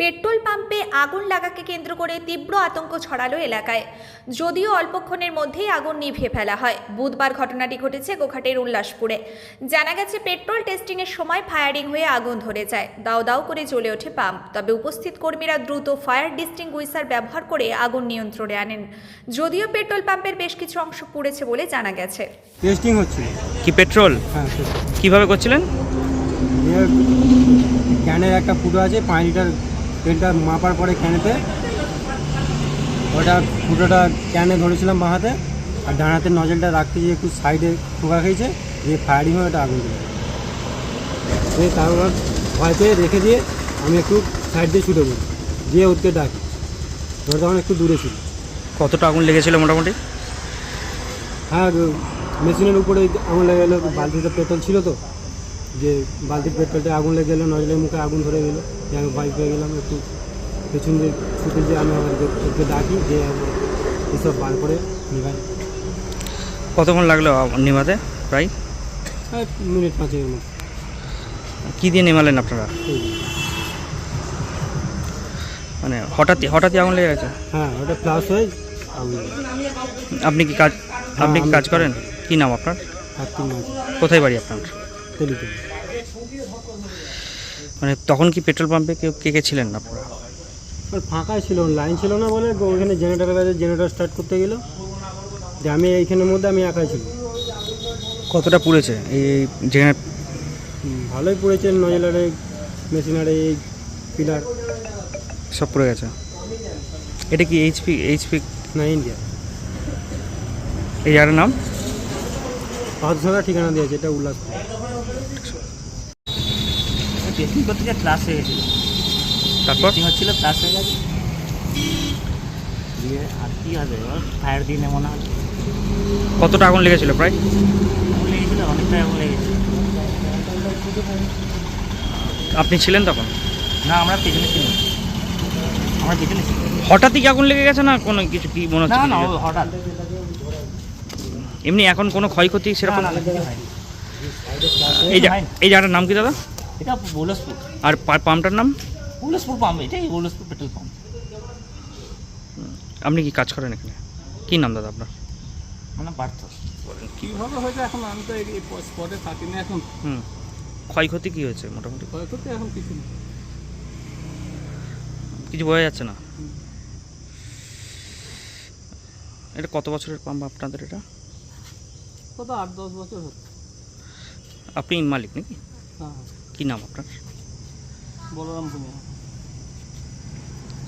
Petrol পাম্পে আগুন লাগাকে কেন্দ্র করে তীব্র আতঙ্ক ছড়ালো এলাকায়। যদিও অল্পক্ষণের মধ্যেই আগুন নিভে ফেলা হয়। বুধবার ঘটনাটি ঘটেছে গোঘাটের উল্লাসপুরে। জানা গেছে পেট্রোল টেস্টিংয়ের সময় ফায়ারিং হয়ে আগুন ধরে যায়। দাও দাও করে জ্বলে ওঠে পাম্প। তবে উপস্থিত কর্মীরা দ্রুত ফায়ার ডিস্টিংগুইসার ব্যবহার করে আগুন নিয়ন্ত্রণে আনেন। যদিও পেট্রোল পাম্পের বেশ কিছু অংশ পুড়েছে বলে জানা গেছে। টেস্টিং হচ্ছে। কি পেট্রোল? হ্যাঁ কীভাবে করছিলেন? ক্যানের একটা ফুটো আছে পাঁচ লিটার তেলটা মাপার পরে ক্যানেতে ওটা ফুটোটা ক্যানে ধরেছিলাম বাঁ হাতে আর ডান হাতের নজলটা রাখতে গিয়ে একটু সাইডে ঠোকা খেয়েছে দিয়ে ফায়ারিং হয়ে ওটা আগুন দিল দিয়ে তারপর ভয় পেয়ে রেখে দিয়ে আমি একটু সাইড দিয়ে ছুটে পড়ি দিয়ে ওদেরকে ডাকি। ওরা তখন একটু দূরে ছিল। কতটা আগুন লেগেছিল মোটামুটি? হ্যাঁ মেশিনের উপরে আগুন লেগে গেলো বালতিতে পেট্রোল ছিল তো। যে বালতির পেট্রোলটা আগুন লেগে গেলো নজরের মুখে আগুন ধরে গেলো যে আমি ভয় পেয়ে গেলাম একটু পেছন দিয়ে ছুটে যে আমি আবার ওকে- ডাকি যে এসব বার করে নিভাই কতক্ষণ লাগল নেভাতে প্রায়? হ্যাঁ মিনিট পাঁচের মতো। কী দিয়ে নেমালেন আপনারা? মানে হঠাৎই হঠাৎই আগুন লেগে গেছে? হ্যাঁ ওটা প্লাস হয়ে আগুন আপনি কি কাজ আপনি কি কাজ করেন? কি নাম আপনার? কোথায় বাড়ি আপনার? মানে তখন কি পেট্রোল পাম্পে কেউ কে কে ছিলেন আপনারা? আর ফাঁকাই ছিল লাইন ছিল না বলে ওখানে জেনারেটার কাছে জেনারেটার স্টার্ট করতে গেলো। যে আমি এইখানের মধ্যে আমি একাই ছিল কতটা পুড়েছে এই ভালোই পড়েছে নজলারে মেশিনারে এই পিলার। সব পুড়ে গেছে। এটা কি এইচপি এইচপি না ইন্ডিয়া এই জায়গাটার নাম? পাঁচশোটা ঠিকানা দিয়েছে এটা উল্লাসপুর। টেস্টিং করতে গিয়ে ক্লাস হয়ে গেছিল। তারপর? টেস্টিং হচ্ছিল ক্লাস হয়ে গেছে। দিয়ে আর কি হবে? ফায়ার দিয়ে নেব না। কতটা আগুন লেগেছিল প্রায়? আগুন লেগেছিলো অনেকটাই আগুন লেগেছে আপনি ছিলেন তখন? না আমরা পেছনে ছিলাম। আমরা পেছনে ছিলাম। হঠাৎই কি আগুন লেগে গেছে না কোনো কিছু কি মনে হচ্ছে না না হঠাৎ। এমনি এখন কোনো ক্ষয়ক্ষতি সেরকম। এই জায়গাটার নাম কি দাদা? এটা বোলসপুর। আর পাম্পটার নাম? বোলসপুর পাম্প এটাই বোলসপুর পেট্রোল পাম্প। আপনি কি কাজ করেন এখানে? কি নাম দাদা আপনার? পার্থ। কীভাবে হয়েছে? এখন আমি তো এই স্পটে থাকি না এখন। হুম ক্ষয়ক্ষতি কি হয়েছে মোটামুটি? ক্ষয়ক্ষতি এখন কিছু নেই কিছু বোঝা যাচ্ছে না? এটা কত বছরের পাম্প আপনাদের এটা? কত আট দশ বছর হচ্ছে। আপনি মালিক নাকি হ্যাঁ কি নাম আপনার বলরাম ভূমিয়া